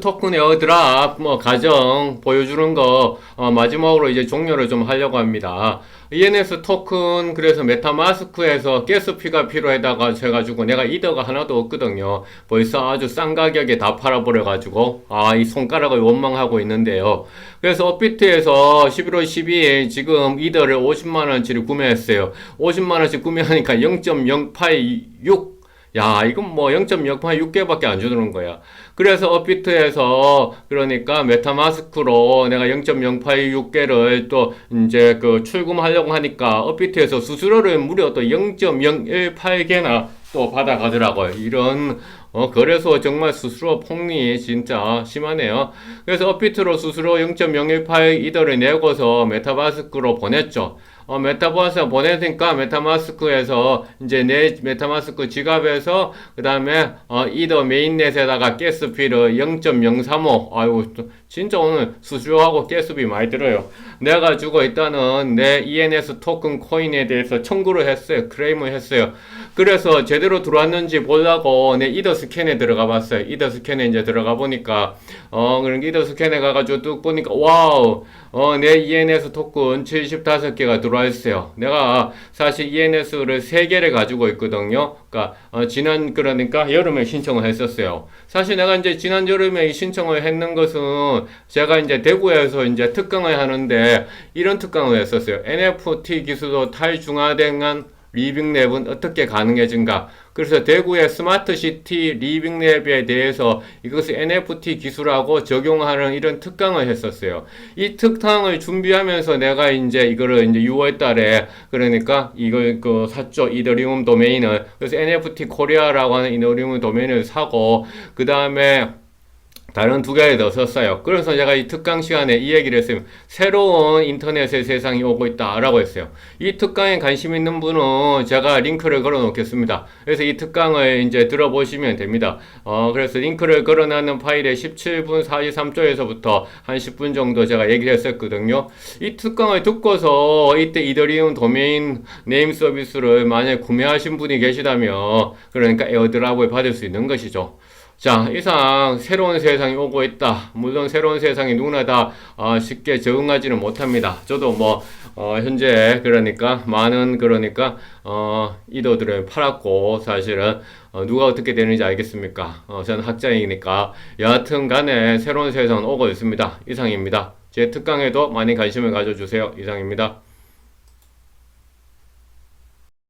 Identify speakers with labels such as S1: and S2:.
S1: 토큰 에어드랍 뭐 가정 보여주는 거 어, 마지막으로 이제 종료를 좀 하려고 합니다. ENS 토큰 그래서 메타마스크에서 가스피가 필요해다가 해가지고 내가 이더가 하나도 없거든요. 벌써 아주 싼 가격에 다 팔아버려 가지고 아 이 손가락을 원망하고 있는데요. 그래서 업비트에서 11월 12일 지금 이더를 50만 원치를 구매했어요. 50만 원씩 구매하니까 0.086 야, 이건 뭐 0.06개밖에 안 주는 거야. 그래서 업비트에서 그러니까 메타마스크로 내가 0.086개를 또 이제 그 출금하려고 하니까 업비트에서 수수료를 무려 또 0.018개나 또 받아가더라고요. 이런 어, 거래소 정말 수수료 폭리 진짜 심하네요. 그래서 업비트로 수수료 0.018 이더를 내고서 메타마스크로 보냈죠. 어, 메타버스 보내니까 메타마스크에서 이제 내 메타마스크 지갑에서 그 다음에 어, 이더 메인넷에다가 가스비를 0.035 아이고 또 진짜 오늘 수수료하고 가스비 많이 들어요. 내가 가지고 일단은 내 ENS 토큰 코인에 대해서 청구를 했어요. 크레임을 했어요. 그래서 제대로 들어왔는지 보려고 내 이더 스캔에 들어가 봤어요. 이더 스캔에 이제 들어가 보니까 어 그런 이더 스캔에 가가지고 뚝 보니까 와우 어 내 ENS 토큰 75개가 들어 와 있어요. 내가 사실 ENS를 3개를 가지고 있거든요. 그러니까 어, 지난 그러니까 여름에 신청을 했었어요. 사실 내가 이제 지난 여름에 이 신청을 했는 것은 제가 이제 대구에서 이제 특강을 하는데 이런 특강을 했었어요. NFT 기술로 탈중화된 리빙랩은 어떻게 가능해진가? 그래서 대구의 스마트 시티 리빙랩에 대해서 이것을 NFT 기술하고 적용하는 이런 특강을 했었어요. 이 특강을 준비하면서 내가 이제 이거를 이제 6월 달에 그러니까 이걸 그 샀죠. 이더리움 도메인을. 그래서 NFT 코리아라고 하는 이더리움 도메인을 사고 그 다음에 다른 두 개를 더 썼어요. 그래서 제가 이 특강 시간에 이 얘기를 했어요. 새로운 인터넷의 세상이 오고 있다라고 했어요. 이 특강에 관심 있는 분은 제가 링크를 걸어 놓겠습니다. 그래서 이 특강을 이제 들어보시면 됩니다. 어, 그래서 링크를 걸어 놨는 파일에 17분 43초에서부터 한 10분 정도 제가 얘기를 했었거든요. 이 특강을 듣고서 이때 이더리움 도메인 네임 서비스를 만약에 구매하신 분이 계시다면 그러니까 에어드랍을 받을 수 있는 것이죠. 자, 이상 새로운 세상이 오고 있다. 물론 새로운 세상이 누구나 다 어, 쉽게 적응하지는 못합니다. 저도 뭐 어, 현재 그러니까 많은 그러니까 어, 이더들을 팔았고 사실은 어, 누가 어떻게 되는지 알겠습니까? 어, 저는 학자이니까 여하튼 간에 새로운 세상은 오고 있습니다. 이상입니다. 제 특강에도 많이 관심을 가져주세요. 이상입니다.